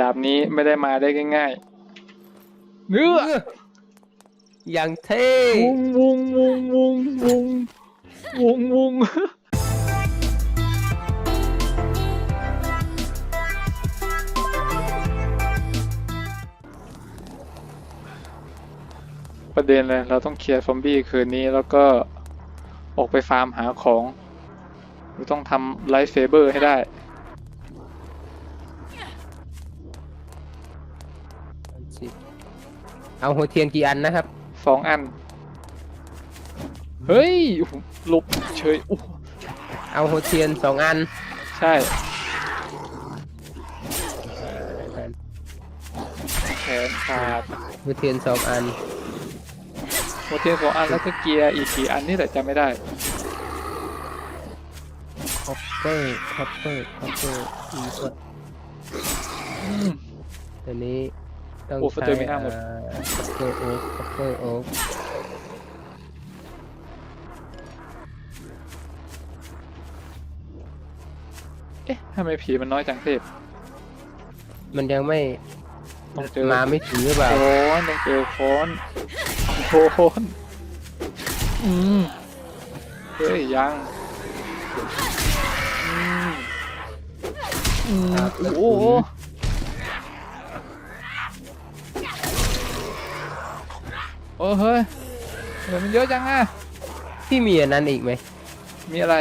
ดาบนี้ไม่ได้มาได้ง่ายๆเนื้ออย่างเท่วุงวุงวุงวุงวุงวุงวุงประเด็นเลยเราต้องเคลียร์ซอมบี้คืนนี้แล้วก็ออกไปฟาร์มหาของ เราต้องทำไลฟ์เซเบอร์ให้ได้ เอาหัวเทียนกี่อันนะครับ สองอัน เฮ้ยโอ้โหหลบเฉยโอ้โหเอาหัวเทียนสองอัน ใช่แขนขาดหัวเทียนสองอันโมเทียนสองอันแล้วก็เกียร์อีกกี่อันนี่แหละจำไม่ได้ คอปเปอร์คอปเปอร์คอปเปอร์อีกว่าอืม ตัวนี้ ต้องโอ้ใช้เจอไม่น่าหมดคอปเปอร์โอ๊กคอปเปอร์โอ๊กเอ๊ะทำไมผีมันน้อยจังเทพ มันยังไม่ต้องเจอ มาไม่ถึงหรือเปล่าโอนต้องเจอโคนโคนอืมเฮ้ยยังอืมอืมครับโอ้โห โอ้เฮ้ยทำไมมันเยอะจังอะพี่มีอันนั้นอีกไหมมีอะไร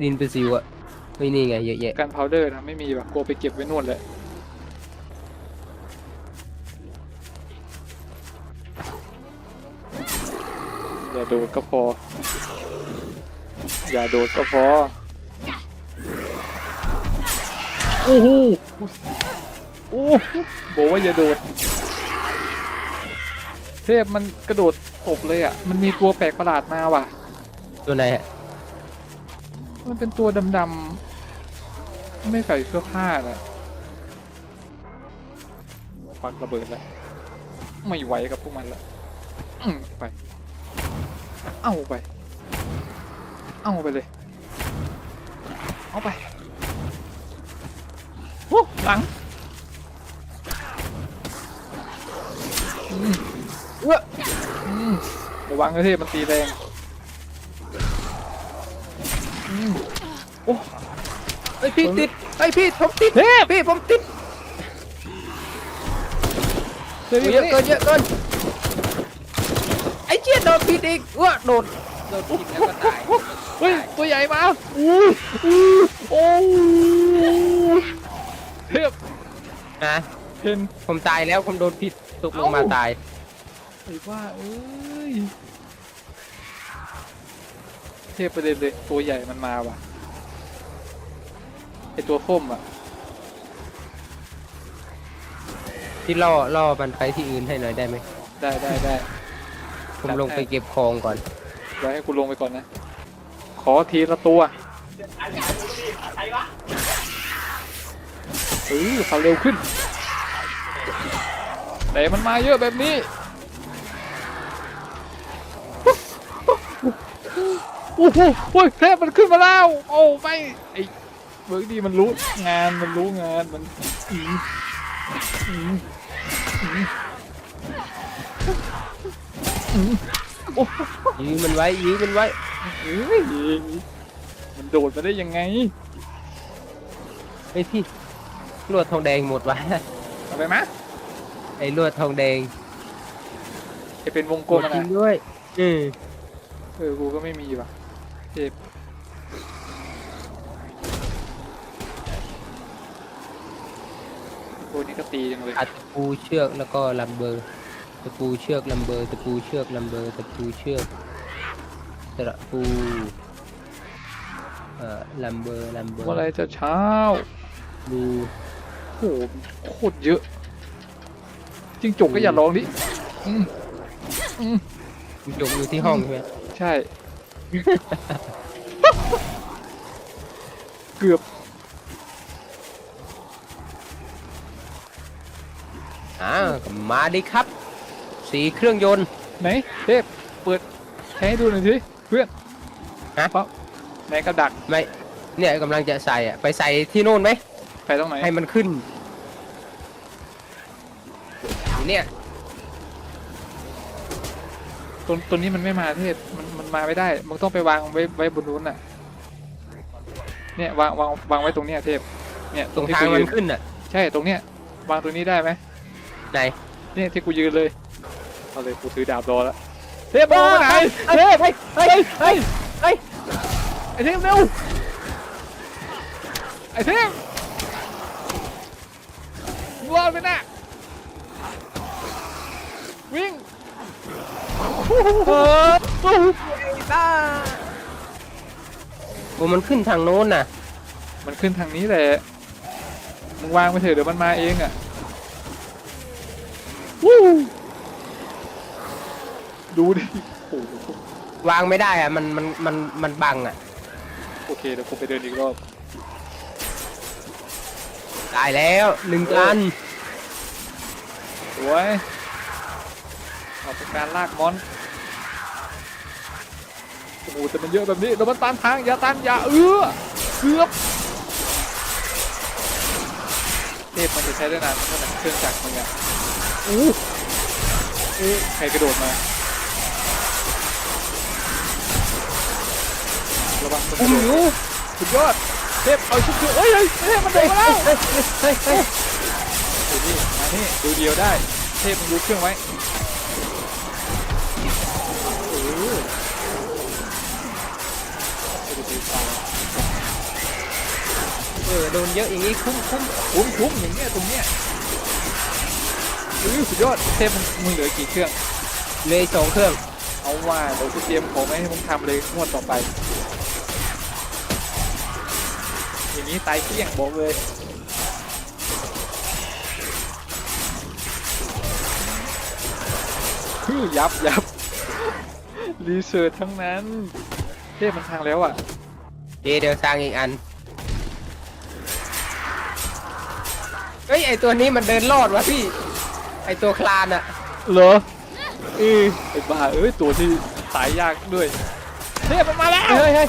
ดินเปซิวอะไม่นี่ไงเยอะแยะกันพาวเดอร์นะไม่มีแบบกลัวไปเก็บไว้นู่นเลยอย่าโดดก็พอ อย่าโดดก็พอ โอ้โหโอ้โหบอกว่าอย่าโดดเทพมันกระโดดตบเลยอะ มันมีตัวแปลกประหลาดมาว่ะ ตัวไหนฮะมันเป็นตัวดำๆ ไม่ใส่เสื้อผ้าน่ะปักระเบิดแล้ว ไม่ไหวกับพวกมันละอื้อไป เอาไป เอาไปเลย เอาไปโอ้หลังอืม เว้ออืมระวังนะเทพมันตีแรงอืมโอ้ไอยพี่ติดไอยพี่ผมติดเทพพี่ผมติดเทพเยอะเกินเยอะเกินไอ้เจี๊ยโดนผิดอีกว้าโดนโดนผิดแล้วก็ตายเฮ้ยตัวใหญ่มาอู้อู้โอ้เทพนะเห็นผมตายแล้วผมโดนผิดตกลงมาเอ้าตายไอ้ว่าเอ้ยเทพประเด็นเลยตัวใหญ่มันมาว่ะไอตัวส้มอะที่ล่อล่อมันไปที่อื่นให้หน่อยได้ไหมได้ได้ได้ ผมจัดลงไปให้เก็บของก่อนไว้ให้กูลงไปก่อนนะ ขอทีละตัวเออเขาเร็วขึ้นแต่มันมาเยอะแบบนี้ อ้โหโอ้ยแทบมันขึ้นมาแล้วโอ้ไม่ไอ้เบิร์กดีมันรู้งานมันรู้งานมันอืมอืมอืมอืมโอ้ยื้อมันไว้ยื้อมันไว้เฮ้ยมันโดดมาได้ยังไงไอ้ยพี่ลวดทองแดงหมดวะอะไรมะไอ้ลวดทองแดงไอเป็นวงหกมลมดอะจรินะงด้วยอืมเออกูก็ไม่มีว่ะ เจ็บโอ้นี่ก็ตีจังเลยอัดตะปูเชือกแล้วก็ลัมเบอร์ตะปูเชือกลัมเบอร์ตะปูเชือกลัมเบอร์ตะปูเชือกตะปูเอ่อลัมเบอร์ลัมเบอร์เมื่อไรจะเช้าดูโอ้โหโคตรเยอะจิงจกก็อย่าร้องดิอืมอืมมันจบอยู่ที่ห้องใช่ไหมใช่ เกือบอ่ามาดิครับ สีเครื่องยนต์ ไหนเทพเปิดให้ดูหน่อยสิเพื่อนฮะ เพราะไหนกระดักไม่เนี่ยกำลังจะใส่อะไปใส่ที่โน่นไหม ไปตรงไหนให้มันขึ้นอยู่เนี่ย ตัวตัวนี้มันไม่มาเทพมันมันมาไม่ได้ มึงต้องไปวางไว้ไว้บนนู้นน่ะ เนี่ยวางวางวางไว้ตรงเนี้ยเทพ เนี่ยตรงที่ทางกูมัยืนนขึ้นอะใช่ตรงเนี้ยวางตรงนี้ได้ไหมไหน เนี่ยที่กูยืนเลยเอาเลยกูถือดาบรอแล้วเทพมองไปไหนเฮ้ยเฮ้ยเฮ้ยเฮ้ยเฮ้ยไอ้เทพเร็วไอ้เทพรอดไปน่ะวิ่ง เออบ้าโอ้มันขึ้นทางโน้นน่ะ มันขึ้นทางนี้แหละมึงวางไปเถอะเดี๋ยวมันมาเองอะวู้ดูดิโอ้โหวางไม่ได้อะ มันมันมันมันบังอะ โอเคเดี๋ยวกูไปเดินอีกรอบได้แล้วหนึ่งอันสวยเอาเป็นการลากมอนโอ้โหแต่มันเยอะแบบนี้แล้วมันตันทางอย่าตันอย่าเอื้อเกือบเทพมันจะใช้ได้นานเท่าไหร่เครื่องจักรมันอะอู้เอ๊ะใครกระโดดมาระวังมันกอุ้ระมโดดอยู่สุดยอดเทพเอาชุบเฮ้ยเฮ้ยเฮ้ยมันโดดมาแล้วเฮ้ยเฮ้ยเฮ้ยดูนี่มานี่ดูเดียวได้ เทพมึงดูเครื่องไว้ ออโดนเยอะอย่างนี้คุ้มคุ้มคุ้มคุ้มอย่างเงี้ยตรงเนี้ยเออสุดยอดเทพมึงมึงเหลือกี่เครื่องเลยสองเครื่อง เอาว่าเดี๋ยวกูเตรียมของไว้ให้มึงทำเลยงวดต่อไป อย่างนี้ตายเกลี้ยงบอกเลยคือยับยับรีเสิร์ชทั้งนั้นเทพมันทางแล้วอะ เดี๋ยวเดี๋ยวสร้างอีกอัน เฮ้ยไอตัวนี้มันเดินรอดวะพี่ ไอตัวคลานอะเหรอเออไอ้บ้าเอ้ยตัวที่ตายยากด้วยเทพมันมาแล้วเฮ้ยเฮ้ย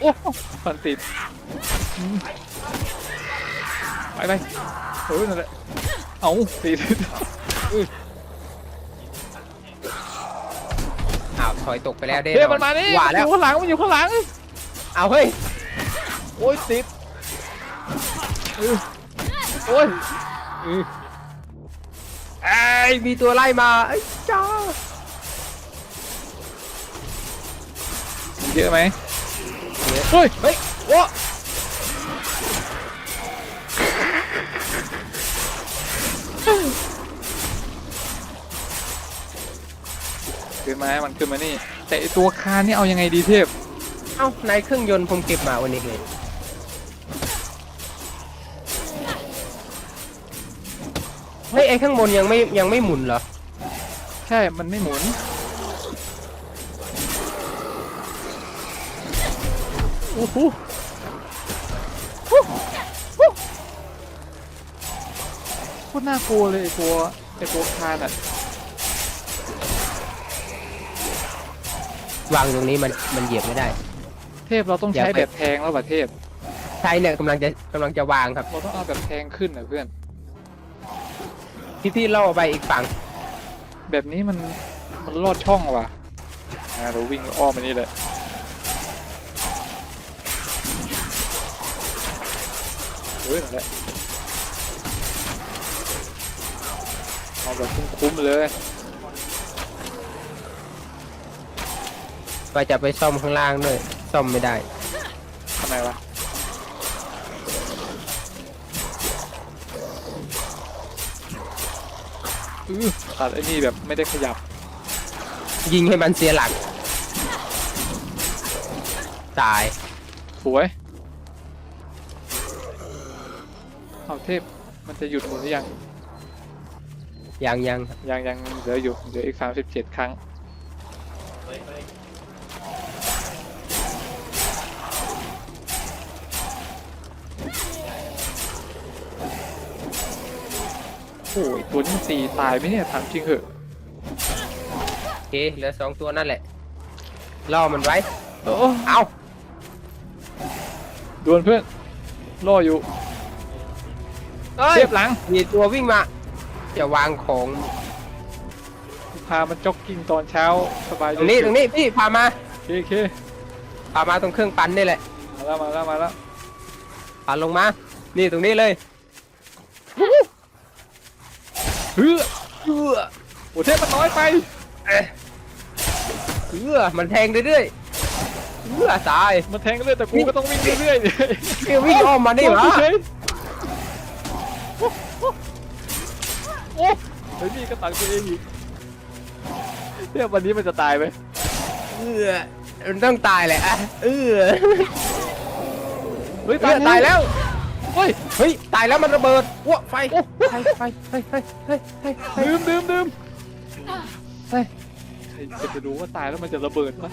โอ้ฟันติดอืมไปไปเออนั่นแหละเอาติดเอออ้าวถอยตกไปแล้วเด้เทพมันมานี่หว่ามันอแล้วยู่ข้างหลังมันอยู่ข้างหลังเอาเฮ้ยโอ้ยติดเออ โอ้ยเออไอ้ยมีตัวไล่มาไอ้จ้าเยอะไหมเฮ้ยเฮ้ยโอ้ขึ้นมาให้มันขึ้นมานี่ แต่ไอ้ตัวคานนี่เอายังไงดีเทพ เอ้าในเครื่องยนต์ผมเก็บมาวันนี้เลย เฮ้ยไอ้ข้างบนยังไม่ยังไม่หมุนเหรอ ใช่ มันไม่หมุน โอ้โหฮู้ฮู้โคตรน่ากลัวเลยไอ้ตัวไอ้ตัวคานอะ วางตรงนี้มันมันเหยียบไม่ได้ เทพเราต้องอย่าใช้ไปแบบแทงแล้วป่ะเทพ ใช่เนี่ยกำลังจะกำลังจะวางครับ เราต้องเอาแบบแทงขึ้นนะเพื่อน พี่พี่ๆล่อไปอีกฝั่งแบบนี้มันมันลอดช่องว่ะอ่าเราวิ่งอ้อมมานี่แหละเฮ้ยนั่นแหละเอาแบบคุ้มๆเลยก็จะไปซ่อมข้างล่างด้วยซ่อมไม่ได้ทำไมวะ อือตัดไอ้นี่แบบไม่ได้ขยับยิงให้มันเสียหลัก ตาย สวยเอาเทพมันจะหยุดหมุนหรือยังยังยังยังยังเหลืออยู่เหลืออีกสามสิบเจ็ดครั้ง โอ้ยตัวนี้มันตีตายไหมเนี่ยถามจริงเหอะโอเคเหลือสองตัวนั่นแหละล่อมันไว้โอ้เอาดวนเพื่อนล่ออยู่เฮ้ยเทียบหลังมีตัววิ่งมา จะวางของพามันจ็อกกิ้งตอนเช้าสบายตรงนี้ตรงนี้พี่พามาโอเคโอเคพามาตรงเครื่องปั่นนี่แหละมาแล้วมาแล้วมาแล้วพาลงมา นี่ตรงนี้เลย เฮ้ย เอื้อโอ้เทพมันน้อยไปเอื้อมันแทงเรื่อยๆเอื้อตายมันแทงเรื่อยแต่กูก็ต้องวิ่งเรื่อยๆดิพี่วิ่งอ้อมมานี่หวะเฉยโอ้โอ้โอ้เฮ้ยนี่ก็ตังตัวเองอีกเทพวันนี้มันจะตายไหมเอื้อมันต้องตายแหละอะเอื้อเฮ้ยเอื้อตายแล้วเฮ้ยเฮ้ยตายแล้วมันระเบิดอ้วไฟไฟไฟไฟไฟไฟไฟไฟดื่มดื่มดื่มเฮ้ยใครจะไปรู้ว่าตายแล้วมันจะระเบิดปะ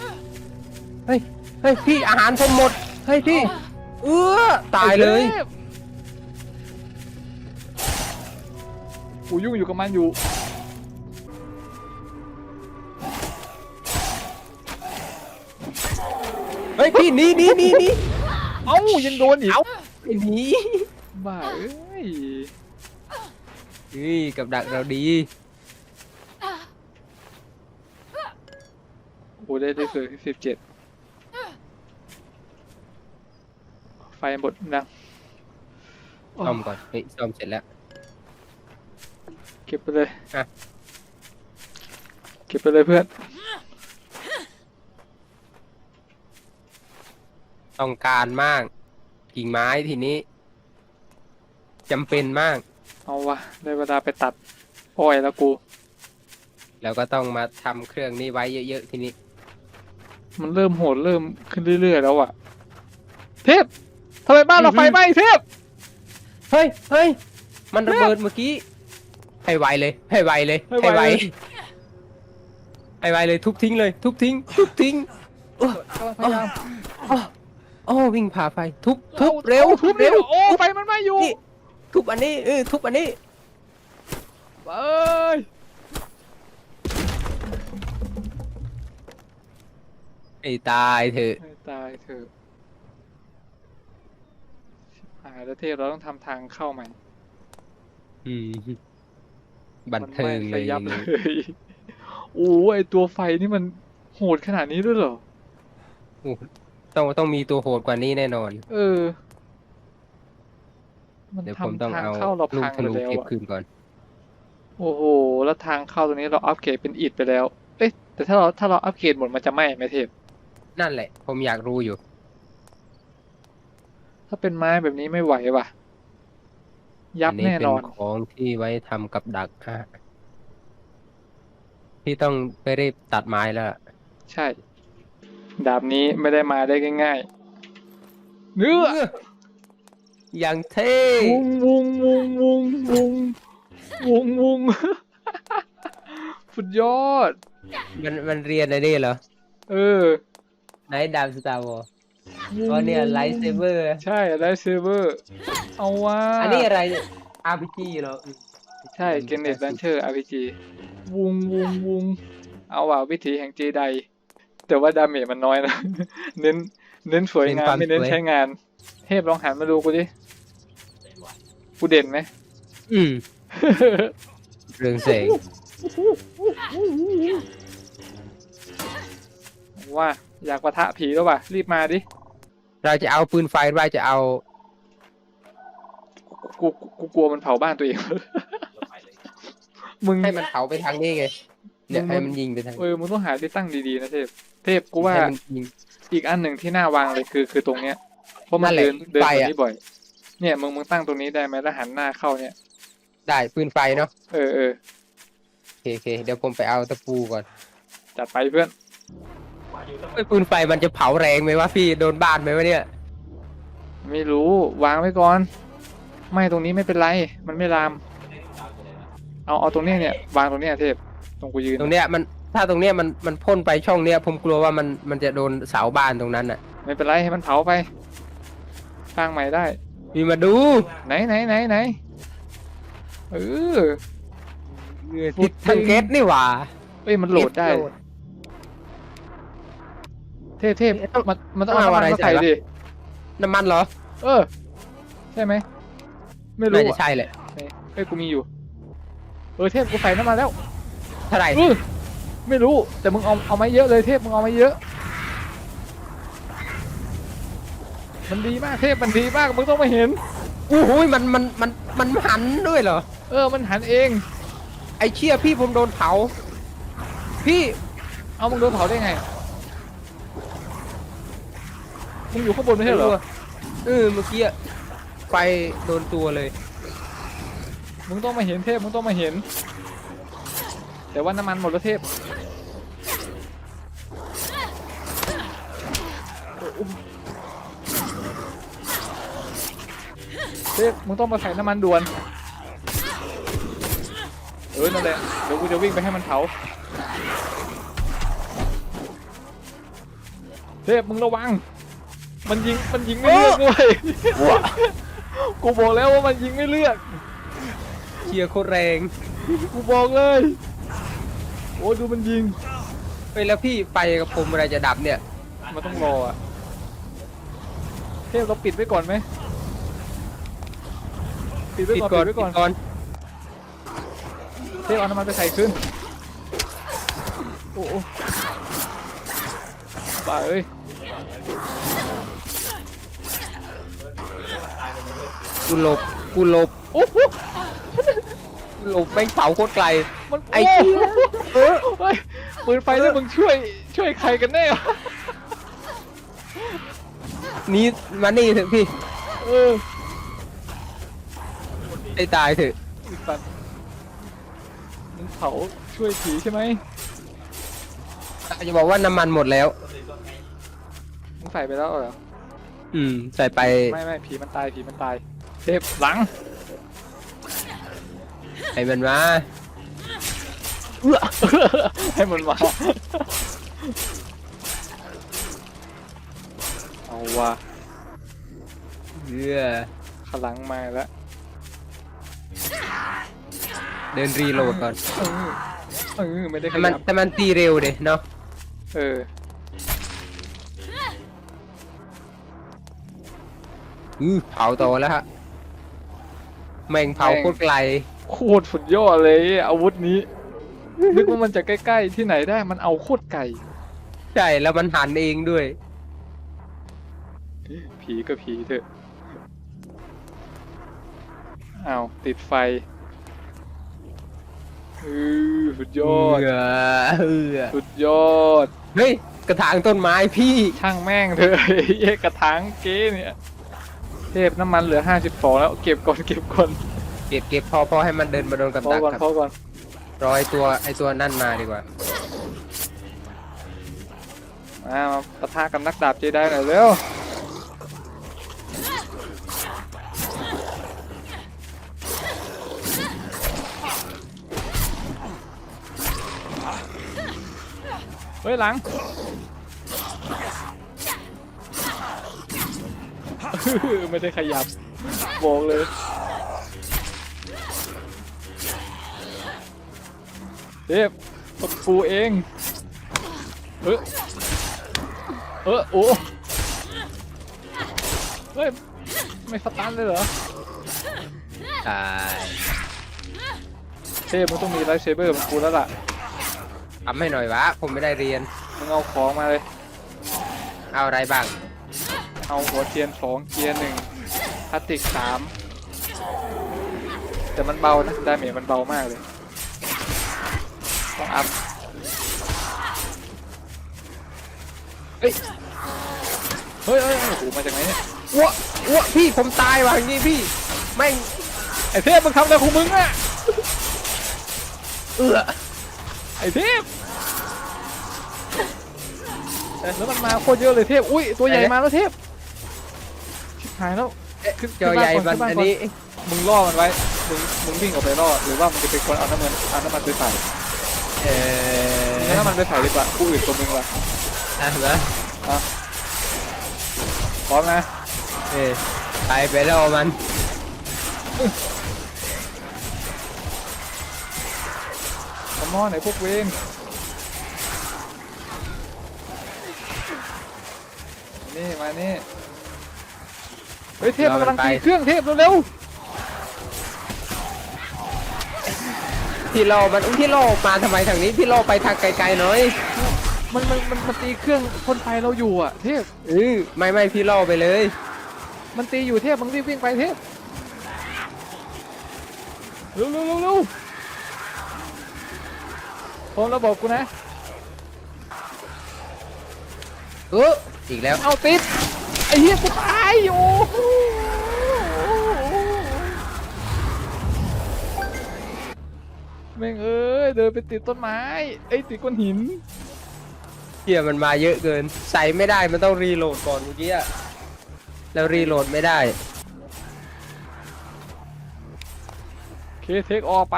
เฮ้ยเฮ้ยพี่อาหารผมหมดเฮ้ยพี่เอื้อตายเลยไอ้ทพกูยุ่งอยู่กับมันอยู่เฮ้ยพี่หนีหนีหนีหนีเอ้ายังโดนอีก เอ้าหนีบ้าเอ้ยนี่กับดักเราดีโอ้ได้ได้คือสิบเจ็ดไฟหมดดังโอ้ซ่อมก่อนเฮ้ยซ่อมเสร็จแล้ว เก็บไปเลยอะ เก็บไปเลยเพื่อน ต้องการมาก กิ่งไม้ทีนี้จำเป็นมาก เอาวะได้เวลาไปตัดอ้อยแล้วกู แล้วก็ต้องมาทำเครื่องนี้ไว้เยอะๆทีนี้ มันเริ่มโหดเริ่มขึ้นเรื่อยๆแล้วอะเทพทำไมบ้านเราไฟไหม้เทพเฮ้ยเฮ้ยมันระเบิดเมื่อกี้ ให้ไวเลย ให้ไวเลย ให้ไวเลยให้ไวเลยทุบทิ้งเลย ทุบทิ้ง ทุบทิ้งโอ้พยายาม โอ้โอ้วิ่งผ่าไฟทุบทุบเร็วทุบเร็เร็ววโอ้ไฟมันไหม้อยู่นี่ทุบอันนี้เออทุบอันนี้เอ้ยไอ้ตายเถอะให้ตายเถอะชิบหายแล้วเทพเราต้องทำทางเข้าใหม่อืมบันเทิงมันไหเลม้ยซะยับเลยโอ้ไอตัวไฟนี่มันโหดขนาดนี้ด้วยเหรอโอ้ ต้องต้องมีตัวโหดกว่านี้แน่นอน เออ มันเดี๋ยวผมทำต้องทางเอาเข้าเราลูกพังธไปนูแล้วเก็บอะคืนก่อน โอ้โห แล้วทางเข้าตรงนี้เราอัปเกรดเป็นอิฐไปแล้ว เอ๊ะ แต่ถ้าเราถ้าเราอัปเกรดหมดมันจะไหม้ไหมเทพ นั่นแหละ ผมอยากรู้อยู่ ถ้าเป็นไม้แบบนี้ไม่ไหวว่ะ ยับอัแน่เป็นอน ของที่ไว้ทำกับดักฮะพี่ต้องไปรีบตัดไม้แล้วล่ะใช่ ดาบนี้ไม่ได้มาได้ง่ายๆเนื้ออย่างเท่วุงวุงวุงวุงวุงวุงวุงสุดยอด มันมันเรียนอะไรนี่เหรอ เออไนท์ดามสตาร์วอร์อ๋อเนี่ยไลท์เซเบอร์ ใช่ไลท์เซเบอร์ เอาว่าอันนี้อะไรเนี่ย RPG เหรออืมใช่เกนเนตดันเชอร์ RPG วุงวุงวุงเอาว่าวิถีแห่งเจได แต่ว่าดาเมจมันน้อยนะ เน้น เน้นสวยงามไม่เน้นใช้งาน เทพลองหันมาดูกูดิ กูเด่นไหม อืม เรื่องเสงว่าอยากปะทะผีแล้วว่ะ รีบมาดิ เราจะเอาปืนไฟหรือว่าจะเอากูกูกูกลัวมันเผาบ้านตัวเอง มึงให้มันเผาไปทางนี้ไงเนี่ยมึงให้มันยิงไปทางเออมึงต้องหาที่ตั้งดีๆนะเทพ เทพกูว่าให้มันยิงอีกอันหนึ่งที่น่าวางเลยคือคือตรงเนี้ย เพราะมันนั่นแหละเดินเดินไฟตรงอะนี้บ่อย เนี่ยมึงมึงตั้งตรงนี้ได้ไหมแล้วหันหน้าเข้าเนี่ย ได้ปืนไฟเนาะเออเออโอเคโอเคเดี๋ยวผมไปเอาตะปูก่อน จัดไปเพื่อนไอ้ยปืนไฟมันจะเผาแรงไหมวะพี่โดนบ้านไหมวะเนี่ย ไม่รู้วางไว้ก่อน ไม่ตรงนี้ไม่เป็นไร มันไม่ลาม เอาเอาตรงเนี้ยเนี่ยวางตรงเนี้ยเทพตรงกูยืนตรงเนี้ยมัน ถ้าตรงเนี้ยมันมันพ่นไปช่องเนี้ยผมกลัวว่ามันมันจะโดนเสาบ้านตรงนั้นอะ ไม่เป็นไรให้มันเผาไป สร้างใหม่ได้ มีมาดูไหนไหนไหนไหนเออติดทางเกตนี่หว่าเอ้ยมันโหลดได้โหลดเทพเทพต้องมันมันต้องต้องเอาเอาน้ำมันอะไรมาใส่ใส่วะดิน้ำมันเหรอ เออ ใช่ไหมไม่รู้น่าจะอะใช่แหละเอ้ยกูมีอยู่ เออเทพกูใส่น้ำมันแล้วเท่าไหร่เออ ไม่รู้แต่มึงเอาเอามาเยอะเลยเทพมึงเอามาเยอะ มันดีมากเทพมันดีมากมึงต้องมาเห็น โอ้โหมันมันมันมันหันด้วยเหรอ เออมันหันเองไอเชี่ยพี่ผมโดนเผา พี่เอามึงโดนเผาได้ไงมึงอยู่ข้างบนไม่ใช่เหรอเออเมื่อกี้อะไฟโดนตัวเลย มึงต้องมาเห็นเทพมึงต้องมาเห็น แต่ว่าน้ำมันหมดแล้วเทพ เทพมึงต้องมาใส่น้ำมันด่วนเออนั่นแหละเดี๋ยวกูจะวิ่งไปให้มันเผาเทพมึงระวัง มันยิงมันยิงไม่เลือกด้วย กูบอกแล้วว่ามันยิงไม่เลือกเชียร์โคตรแรง กูบอกเลย โอ้ยดูมันยิงไปแล้วพี่ไฟกับผมอะไรจะดับเนี่ย มันต้องรออะเทพเราปิดไว้ก่อนไหม ปิดไว้ปิดก่อนก่อนปิดไว้ก่อนปิดก่อนเทพเอาน้ำมันไปใส่ขึ้นโอ้โหบ้าเอ้ยกูหลบกูหลบโอ้โหกูหลบแม่งเผาโคตรไกล มันไอ้เหี้ย เออเฮ้ยปืนไฟแล้วมึงช่วยช่วยใครกันแน่วะนี่มานี่เถอะพี่ เออ ไอ้ตายเถอะไอ้สัตว์มึงเผาช่วยผีใช่ไหมจะบอกว่าน้ำมันหมดแล้ว มึงใส่ไปแล้วเหรอ อืม ใส่ไป ไม่ไม่ผีมันตายผีมันตาย เทพหลัง ให้มันมาให้มันมา เอาว่ะเพื่อขลังมาแล้ว เดินรีโหลดก่อนเออเออไม่ได้ขแต่มันยับแต่มันตีเร็วเดยเนาะเอออือเผาต่อแล้วฮะแม่งเผาโคตรไกลโคตรสุดยอดเลยอาวุธนี้ นึกว่ามันจะใกล้ๆที่ไหนได้มันเอาโคตรไก่ ใช่แล้วมันหันเองด้วย ผีก็ผีเถอะอ้าวติดไฟเออสุดยอด เออเออสุดยอดเฮ้ยกระถางต้นไม้พี่ ช่างแม่งเถอะไอ้เหี้ยกระถางเก้เนี่ยเทพน้ำมันเหลือห้าสิบฟองแล้วเก็บก่อนเก็บก่อนเก็บเก็บพอพอให้มันเดินมาโดนกับพอดักก่อนครับพอก่อนรอไอตัวไอตัวนั่นมาดีกว่า มามาปะทะกับนักดาบเจไดหน่อยเร็ว ฮ้ยหลังไม่ได้ขยับบอกเลยเทพปะปูเองเออเออโอ้เฮ้ยไม่สตันเลยเหรอใช่เทพมันต้องมีไลท์เซเบอร์มันกูแล้วล่ะ ทำให้หน่อยวะ ผมไม่ได้เรียน มึงเอาของมาเลย เอาอะไรบ้าง เอาหัวเทียนสองเกียร์หนึ่งพลาสติกสามแต่มันเบานะดาเมจมันเบามากเลย ต้องอัพเฮ้ยเฮ้ยเฮ้ยโอ้โหมาจากไหนเนี่ยอ้วอ้วพี่ผมตายว่ะอย่างงี้พี่แม่งไอ้เทพมึงทำอะไรของมึงอะเอือ ไอ้เทพแล้วมันมาโคตรเยอะเลยเทพ อุ้ยตัวใหญ่มาแล้วเทพ ชิบหายแล้วเอ๊ะขึ้นจอใหญ่ขึ้มันนบ้านก่อนอันนี้ มึงล่อมันไว้ มึง มึงวิ่งออกไปล่อ หรือว่ามึงจะเป็นคนเอาน้ำมันเอาน้ำมันไปใส่เออเอาน้ำมันไปใส่ดีกว่ากูอื่นตัวมึงว่ะอะนะพร้อมนะเออไปไปแล้วมัน มอนไหนพวกเวนนี่มานี่เฮ้ยเทพกำลังตีเครื่องเทพเร็วที่รลมันที่รลมาทำไมทางนี้ที่รลไปทางไกลๆหน่อยมันมันมันมันตีเครื่องคนไปเราอยู่อะ เทพเออไม่ไม่พี่รลไปเลย มันตีอยู่เทพมึงรีบวิ่งไปเทพเร็วเร็วเร็วเร็ว พร้อมแล้วบอกกูนะเอออีกแล้ว เอาติด ไอ้เหี้ยกูตายโอ้โหแม่งเอ้ยเดินไปติดต้นไม้ไอ้ยติดก้อนหิน เฮียมันมาเยอะเกิน ใส่ไม่ได้มันต้องรีโหลดก่อนเมื่อกี้อะแล้วรีโหลดไม่ได้ โอเคเทคออกไป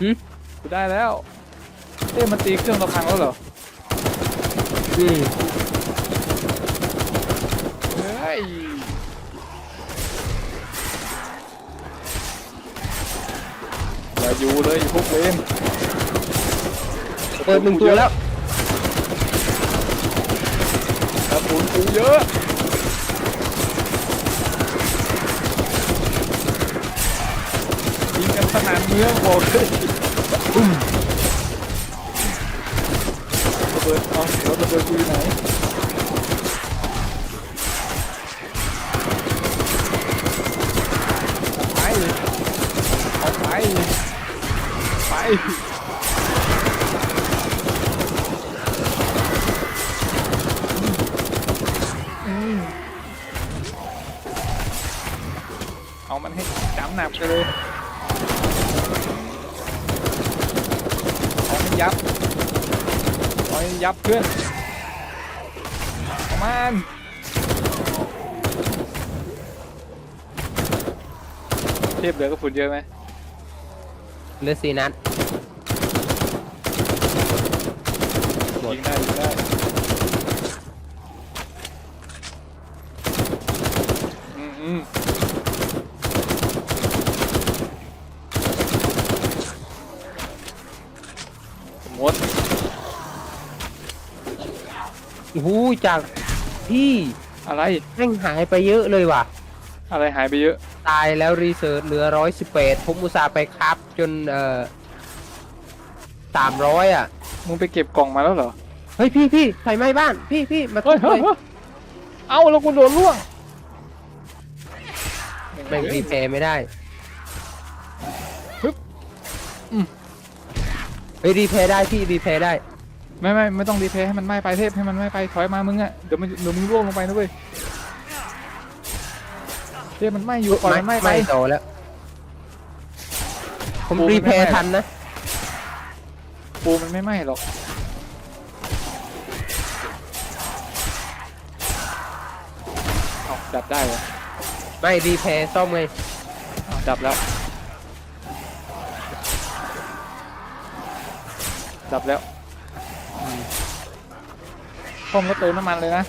หึ กูได้แล้ว เต้มันตีเครื่องเราพังแล้วเหรออืมเฮ้ยอย่าอยู่เลยพวกเวนเปิดหนึ่งตัวแล้วกระสุนกูเยอะยิงกันสนานเมืองบอกเลย อุ้มระเบิดเอาแล้วระเบิดกูอยู่ไหนไปเอาไปไปอืมเอามันให้จำหนักไปเลยเอาให้ยับเอาให้ยับเพื่อนเอามันเทียบเหลือกระสุนเยอะไหมเหลือสี่นัด หมด ยิงได้ยิงได้อืมอืมหมด โอ้โห จากพี่อะไรแม่งหายไปเยอะเลยว่ะ อะไรหายไปเยอะ ตายแล้วรีเสิร์ชเหลือร้อยสิบแปดผมอุตส่าห์ไปครับ จนเอ่อสามร้อยอะ มึงไปเก็บกล่องมาแล้วเหรอเฮ้ยพี่พี่ไฟไหม้บ้าน พี่พี่มาเฮ้ยทุเฮ้บยเลยเฮ้ยเอาแล้วกูโดนล่วงแม่งรีเพย์ไม่ได้ฮึบอืมเฮ้ยรีเพย์ได้พี่รีเพย์ได้ ไม่ไม่ไม่ต้องรีเพย์ให้มันไหม้ไปเทพให้มันไหม้ไปถอยมามึงอะเดี๋ยวมันเดี๋ยวมึงร่วงลงไปนะเว้ยเทพมันไหม้อยู่ปล่อยมันไหม้ไปโตแล้ว ผมปูมันไม่รีเพย์ไหม้ทันนะปูมันไม่ไหม้หรอกเอาดับได้เหรอไม่รีเพย์ซ่อมไงอ้าวดับแล้ว ดับแล้ว พ่อมก็เติมน้ำมันเลยนะ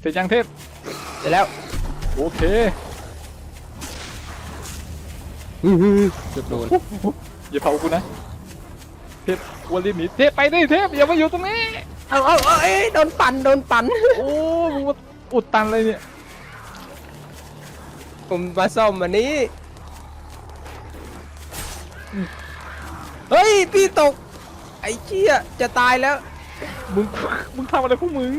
เสร็จยังเทพเสร็จแล้วโอเคเกือบโดนอย่าเผากูนะเทพกลัวรีบหนีเทพไปดิเทพอย่ามาอยู่ตรงนี้เอาเอาเอาเอ้ยโดนปั่นโดนปั่นโอ้มึงมาอุดตันเลยเนี่ยผมมาซ่อมวันนี้ เฮ้ยพี่ตก ไอ้เชี่ยจะตายแล้ว มึง มึงทำอะไรพวกมึง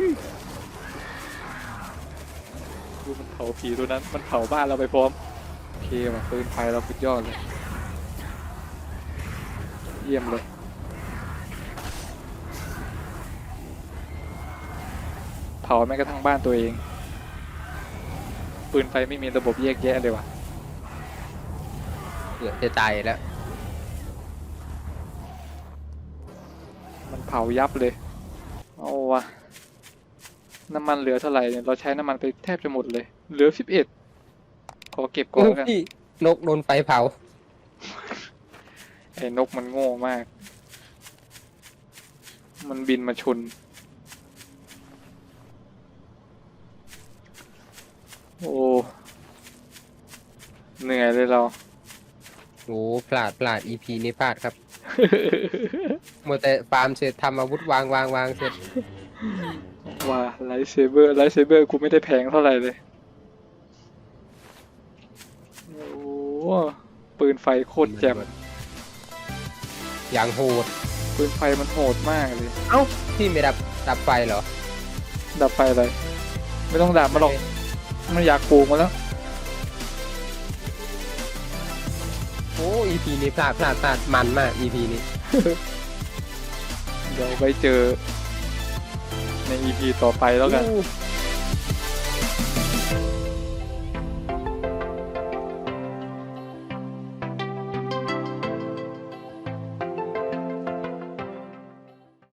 ดูมันเผาผีตัวนั้น มันเผาบ้านเราไปพร้อมโอเคว่ะปืนไฟเราสุดยอดเลย เยี่ยมเลย เผาแม้กระทั่งบ้านตัวเอง ปืนไฟไม่มีระบบแยกแยะเลยว่ะ เกือบจะตายแล้ว มัน เผายับเลย เอาวะน้ำมันเหลือเท่าไหร่เนี่ยเราใช้น้ำมันไปแทบจะหมดเลย เหลือสิบเอ็ดขอเก็บก่อนแล้วกันพี่นกโดนไฟเผาไอ้นกมันโง่มาก มันบินมาชน โอ้ เหนื่อยเลยเรา โอ้พลาดพลาด EP นี้พลาดครับมัวแต่ฟาร์มเสร็จทำอาวุธวางวางวางเสร็จ ว่าไลท์เซเบอร์ไลท์เซเบอร์กูไม่ได้แพงเท่าไหร่เลยปืนไฟโคตรแจ่มอย่างโหด ปืนไฟมันโหดมากเลย เอ้าพี่ไม่ดับดับไฟเหรอ ดับไฟอะไร ไม่ต้องดับมาหรอกมันอยากปลูกมาแล้ว อ้ EP นี้พลาดพลาดพลาดมันมาก EP นี้ เดี๋ยวไปเจอใน EP ต่อไปแล้วกันอู้